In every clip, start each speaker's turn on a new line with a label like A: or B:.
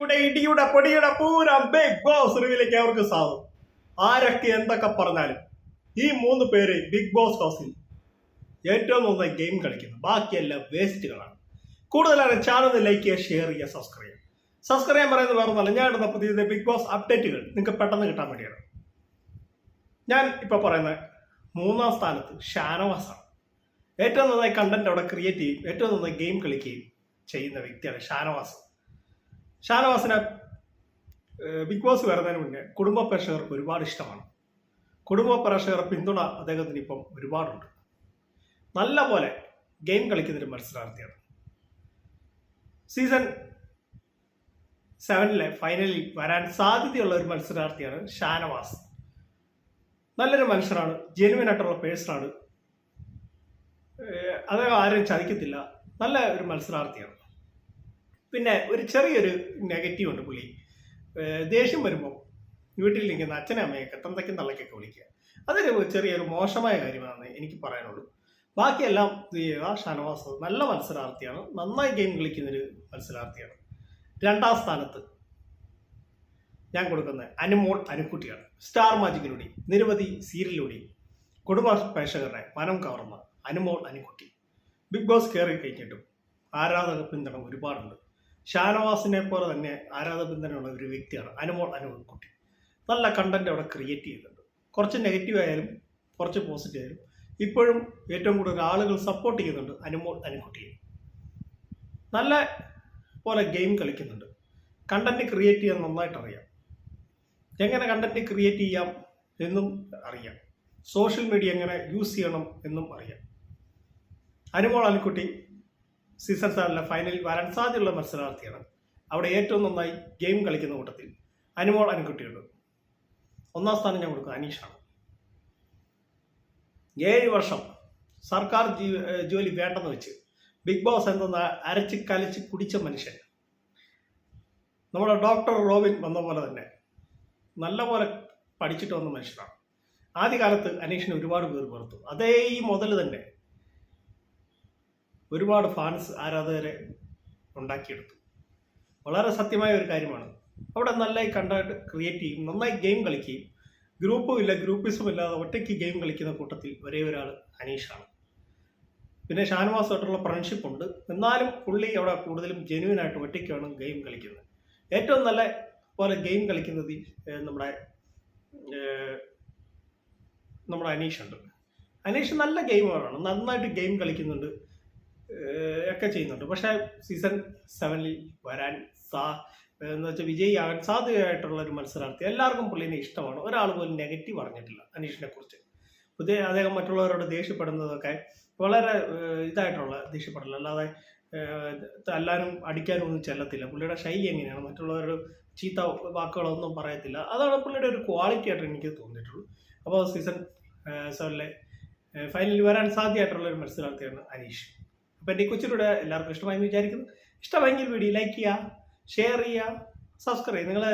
A: ഇവിടെ ഇടിയുടെ പൊടിയുടെ പൂരം ബിഗ് ബോസ് റിവിലേക്ക് അവർക്ക് സാധു ആരൊക്കെ എന്തൊക്കെ പറഞ്ഞാലും ഈ മൂന്ന് പേര് ബിഗ് ബോസ് ഹൗസിൽ ഏറ്റവും നന്നായി ഗെയിം കളിക്കുന്നു. ബാക്കിയെല്ലാം വേസ്റ്റുകളാണ് കൂടുതലാണ് ചാനൽ ലൈക്ക് ചെയ്യുക ഷെയർ ചെയ്യുക സബ്സ്ക്രൈബ് ചെയ്യുക സബ്സ്ക്രൈബ് ചെയ്യാൻ പറയുന്നത് വേറെ ഒന്നല്ല ഞാൻ ഇടുന്ന പുതിയ ബിഗ് ബോസ് അപ്ഡേറ്റുകൾ നിങ്ങൾക്ക് പെട്ടെന്ന് കിട്ടാൻ വേണ്ടിയാണ്. ഞാൻ ഇപ്പോൾ പറയുന്ന മൂന്നാം സ്ഥാനത്ത് ഷാനവാസാണ് ഏറ്റവും നന്നായി കണ്ടന്റ് അവിടെ ക്രിയേറ്റ് ചെയ്യും. ഏറ്റവും നന്നായി ഗെയിം കളിക്കുകയും ചെയ്യുന്ന വ്യക്തിയാണ് ഷാനവാസ്. ഷാനവാസിനെ ബിഗ് ബോസ് വരുന്നതിന് മുന്നേ കുടുംബ പ്രേക്ഷകർക്ക് ഒരുപാട് ഇഷ്ടമാണ്. കുടുംബ പ്രേക്ഷകർ പിന്തുണ അദ്ദേഹത്തിന് ഇപ്പം ഒരുപാടുണ്ട്. നല്ല പോലെ ഗെയിം കളിക്കുന്നൊരു മത്സരാർത്ഥിയാണ്. സീസൺ സെവനിലെ ഫൈനലിൽ വരാൻ സാധ്യതയുള്ള ഒരു മത്സരാർത്ഥിയാണ് ഷാനവാസ്. നല്ലൊരു മനുഷ്യനാണ് ജെനുവിൻ ആയിട്ടുള്ള പേഴ്സണാണ് അദ്ദേഹം ആരും ചതിക്കത്തില്ല. നല്ല ഒരു മത്സരാർത്ഥിയാണ്. പിന്നെ ഒരു ചെറിയൊരു നെഗറ്റീവ് ഉണ്ട് പുള്ളി. ദേഷ്യം വരുമ്പോൾ വീട്ടിൽ നിൽക്കുന്ന അച്ഛനും അമ്മയൊക്കെ തന്തയ്ക്കും തള്ളയ്ക്കൊക്കെ വിളിക്കുക. അതൊരു ചെറിയൊരു മോശമായ കാര്യമാണെന്ന് എനിക്ക് പറയാനുള്ളൂ. ബാക്കിയെല്ലാം ഷാനവാസ് നല്ല മത്സരാർത്ഥിയാണ്. നന്നായി ഗെയിം കളിക്കുന്നൊരു മത്സരാർത്ഥിയാണ്. രണ്ടാം സ്ഥാനത്ത് ഞാൻ കൊടുക്കുന്നത് അനുമോൾ അനുക്കുട്ടിയാണ് സ്റ്റാർ മാജിക്കിലൂടെ നിരവധി സീരിയലിലൂടെയും കുടുംബ പ്രേക്ഷകരുടെ മനം കവർന്ന അനുമോൾ അനുക്കുട്ടി ബിഗ് ബോസ് കയറി കഴിഞ്ഞിട്ടും ആരാധക പിന്തുണ ഒരുപാടുണ്ട്. ഷാനവാസിനെ പോലെ തന്നെ ആരാധക ഒരു വ്യക്തിയാണ് അനുമോൾ കുട്ടി നല്ല കണ്ടന്റ് അവിടെ ക്രിയേറ്റ് ചെയ്യുന്നുണ്ട്. കുറച്ച് നെഗറ്റീവ് ആയാലും കുറച്ച് പോസിറ്റീവ് ആയാലും ഇപ്പോഴും ഏറ്റവും കൂടുതൽ ആളുകൾ സപ്പോർട്ട് ചെയ്യുന്നുണ്ട് അനുമോൾ അനുകുട്ടിയെ നല്ല പോലെ ഗെയിം കളിക്കുന്നുണ്ട്. കണ്ടന്റ് ക്രിയേറ്റ് ചെയ്യാൻ നന്നായിട്ട് അറിയാം. എങ്ങനെ കണ്ടന്റ് ക്രിയേറ്റ് ചെയ്യാം എന്നും അറിയാം. സോഷ്യൽ മീഡിയ എങ്ങനെ യൂസ് ചെയ്യണം എന്നും അറിയാം. അനുമോൾ അലിക്കുട്ടി സീസൺ സെവനിലെ ഫൈനലിൽ വരാൻ സാധ്യതയുള്ള മത്സരാർത്ഥിയാണ്. അവിടെ ഏറ്റവും നന്നായി ഗെയിം കളിക്കുന്ന കൂട്ടത്തിൽ അനുമോൾ അനുക്കുട്ടിയുണ്ട്. ഒന്നാം സ്ഥാനം ഞാൻ കൊടുക്കുക അനീഷാണ്. ഏഴ് വർഷം സർക്കാർ ജോലി വേണ്ടെന്ന് വെച്ച് ബിഗ് ബോസ് എന്ന അരച്ച് കലച്ച് കുടിച്ച മനുഷ്യൻ. നമ്മുടെ ഡോക്ടർ റോബിൻ വന്ന പോലെ തന്നെ നല്ലപോലെ പഠിച്ചിട്ട് വന്ന മനുഷ്യനാണ്. ആദ്യകാലത്ത് അനീഷിനെ ഒരുപാട് പേർ പുറത്തു അതേ ഈ മുതൽ തന്നെ ഒരുപാട് ഫാൻസ് ആരാധകരെ ഉണ്ടാക്കിയെടുത്തു. വളരെ സത്യമായ ഒരു കാര്യമാണ്. അവിടെ നന്നായി കണ്ടായിട്ട് ക്രിയേറ്റ് ചെയ്യും നന്നായി ഗെയിം കളിക്കുകയും ഗ്രൂപ്പും ഇല്ല ഗ്രൂപ്പിസും ഇല്ലാതെ ഒറ്റയ്ക്ക് ഗെയിം കളിക്കുന്ന കൂട്ടത്തിൽ ഒരേ ഒരാൾ അനീഷാണ്. പിന്നെ ഷാനവാസുമായിട്ടുള്ള ഫ്രണ്ട്ഷിപ്പ് ഉണ്ട്. എന്നാലും പുള്ളി അവിടെ കൂടുതലും ജെനുവിനായിട്ട് ഒറ്റയ്ക്കാണ് ഗെയിം കളിക്കുന്നത്. ഏറ്റവും നല്ല പോലെ ഗെയിം കളിക്കുന്നത് നമ്മുടെ നമ്മുടെ അനീഷ് ഉണ്ട്. അനീഷ് നല്ല ഗെയിമറാണ് നന്നായിട്ട് ഗെയിം കളിക്കുന്നുണ്ട്. ഒക്കെ ചെയ്യുന്നുണ്ട്. പക്ഷേ സീസൺ സെവനിൽ വരാൻ സാ എന്ന് വെച്ചാൽ വിജയിയാകാൻ സാധ്യതയായിട്ടുള്ള ഒരു മത്സരാർത്ഥി എല്ലാവർക്കും പുള്ളിനെ ഇഷ്ടമാണ്. ഒരാൾ പോലും നെഗറ്റീവ് പറഞ്ഞിട്ടില്ല അനീഷിനെ കുറിച്ച്. പുതിയ അദ്ദേഹം മറ്റുള്ളവരോട് ദേഷ്യപ്പെടുന്നതൊക്കെ വളരെ ഇതായിട്ടുള്ള ദേഷ്യപ്പെടില്ല അല്ലാതെ എല്ലാവരും അടിക്കാനും ഒന്നും ചെല്ലത്തില്ല. പുള്ളിയുടെ ശൈലി എങ്ങനെയാണ്? മറ്റുള്ളവരോട് ചീത്ത വാക്കുകളൊന്നും പറയത്തില്ല. അതാണ് പുള്ളിയുടെ ഒരു ക്വാളിറ്റി ആയിട്ട് എനിക്ക് തോന്നിയിട്ടുള്ളൂ. അപ്പോൾ സീസൺ സെവനിലെ ഫൈനലിൽ വരാൻ സാധ്യമായിട്ടുള്ള ഒരു മത്സരാർത്ഥിയാണ് അനീഷ്. അപ്പോൾ എന്റെ കൊച്ചിലൂടെ എല്ലാവർക്കും ഇഷ്ടമായെന്ന് വിചാരിക്കുന്നു. ഇഷ്ടമായെങ്കിൽ വീഡിയോ ലൈക്ക് ചെയ്യുക ഷെയർ ചെയ്യുക സബ്സ്ക്രൈബ് നിങ്ങൾ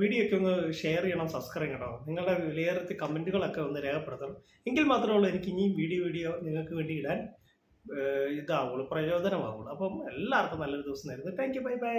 A: വീഡിയോ ഒക്കെ ഒന്ന് ഷെയർ ചെയ്യണം സബ്സ്ക്രൈബ് ചെയ്യണം നിങ്ങളുടെ വിലയേറിയ കമന്റുകളൊക്കെ ഒന്ന് രേഖപ്പെടുത്തണം. എങ്കിൽ മാത്രമേ ഉള്ളൂ എനിക്ക് ഇനിയും വീഡിയോ വീഡിയോ നിങ്ങൾക്ക് വേണ്ടി ഇടാൻ ഇതാവുള്ളൂ പ്രചോദനമാവുള്ളൂ അപ്പം എല്ലാവർക്കും നല്ലൊരു ദിവസം നേരുന്നു താങ്ക് യു ബൈ ബൈ